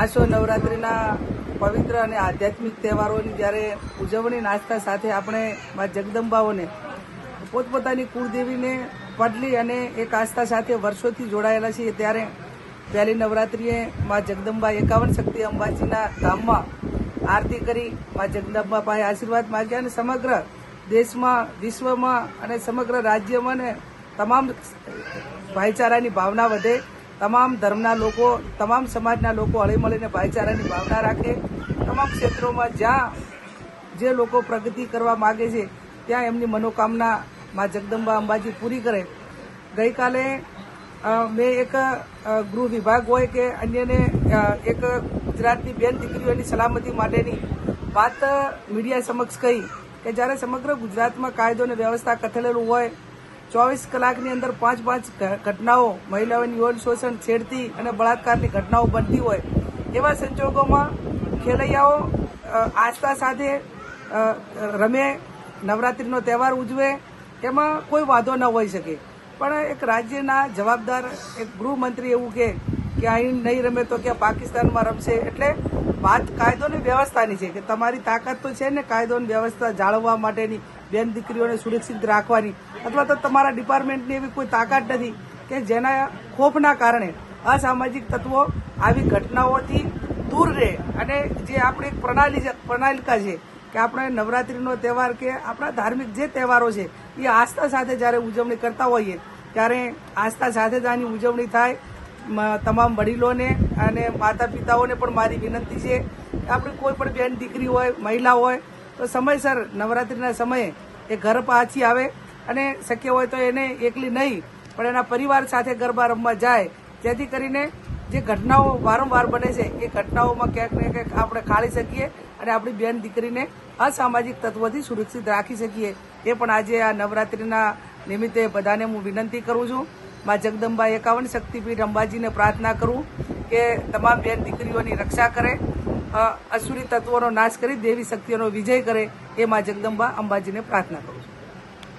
આસો નવરાત્રિના પવિત્ર અને આધ્યાત્મિક તહેવારોની જ્યારે ઉજવણી નાસ્તા સાથે આપણે મા જગદંબાઓને, પોતપોતાની કુળદેવીને પડલી અને એક આસ્થા સાથે વર્ષોથી જોડાયેલા છીએ ત્યારે પહેલી નવરાત્રિએ મા જગદંબા એકાવન શક્તિ અંબાજીના ધામમાં આરતી કરી, મા જગદંબા પાસે આશીર્વાદ માગ્યા અને સમગ્ર દેશમાં, વિશ્વમાં અને સમગ્ર રાજ્યમાં ને તમામ ભાઈચારાની ભાવના વધે. તમામ ધર્મના લોકો, તમામ સમાજના લોકો હળીમળીને ભાઈચારાની ભાવના રાખે. તમામ ક્ષેત્રોમાં જ્યાં જે લોકો પ્રગતિ કરવા માગે છે, ત્યાં એમની મનોકામના માં જગદંબા અંબાજી પૂરી કરે. ગઈકાલે મેં એક ગૃહ વિભાગ હોય કે અન્યને એક ગુજરાતની બેન દીકરીઓની સલામતી માટેની વાત મીડિયા સમક્ષ કહી કે જ્યારે સમગ્ર ગુજરાતમાં કાયદો અને વ્યવસ્થા કથલેલું હોય ચોવીસ કલાકની અંદર પાંચ પાંચ ઘટનાઓ મહિલાઓની યૌન શોષણ છેડતી અને બળાત્કારની ઘટનાઓ બનતી હોય એવા સંજોગોમાં ખેલૈયાઓ આસ્થા સાથે રમે, નવરાત્રિનો તહેવાર ઉજવે, એમાં કોઈ વાંધો ન હોઈ શકે. પણ એક રાજ્યના જવાબદાર, એક ગૃહમંત્રી એવું કે કે અહીં નહીં રમે તો કે પાકિસ્તાનમાં રમશે? એટલે વાત કાયદો વ્યવસ્થાની છે કે તમારી તાકાત તો છે ને કાયદો વ્યવસ્થા જાળવવા માટેની બેન દીકરીઓને સુરક્ષિત રાખવાની અથવા તો તમારા ડિપાર્ટમેન્ટની એવી કોઈ તાકાત નથી કે જેના ખોફના કારણે અસામાજિક તત્વો આવી ઘટનાઓથી દૂર રહે. અને જે આપણી એક પ્રણાલી પ્રણાલિકા છે કે આપણે નવરાત્રિનો તહેવાર કે આપણા ધાર્મિક જે તહેવારો છે, એ આસ્થા સાથે જ્યારે ઉજવણી કરતા હોઈએ, ત્યારે આસ્થા સાથે જ આની ઉજવણી થાય. તમામ વડીલોને અને માતા પિતાઓને પણ મારી વિનંતી છે આપણે કોઈ પણ બેન દીકરી હોય, મહિલા હોય તો સમયસર નવરાત્રિના સમયે એ ઘર પાછી આવે અને શક્ય હોય તો એને એકલી નહીં, પણ એના પરિવાર સાથે ગરબા રમવા જાય. જેથી કરીને જે ઘટનાઓ વારંવાર બને છે, એ ઘટનાઓમાં ક્યાંક ને ક્યાંક આપણે ખાળી શકીએ અને આપણી બેન દીકરીને અસામાજિક તત્વોથી સુરક્ષિત રાખી શકીએ. એ પણ આજે આ નવરાત્રિના નિમિત્તે બધાને હું વિનંતી કરું છું. મા જગદંબા એકાવન શક્તિપીઠ અંબાજીને પ્રાર્થના કરું કે તમામ બેન દીકરીઓની રક્ષા કરે. અસુરી તત્વોનો નાશ કરી દેવી શક્તિઓનો વિજય કરે એ માં જગદંબા અંબાજીને પ્રાર્થના કરું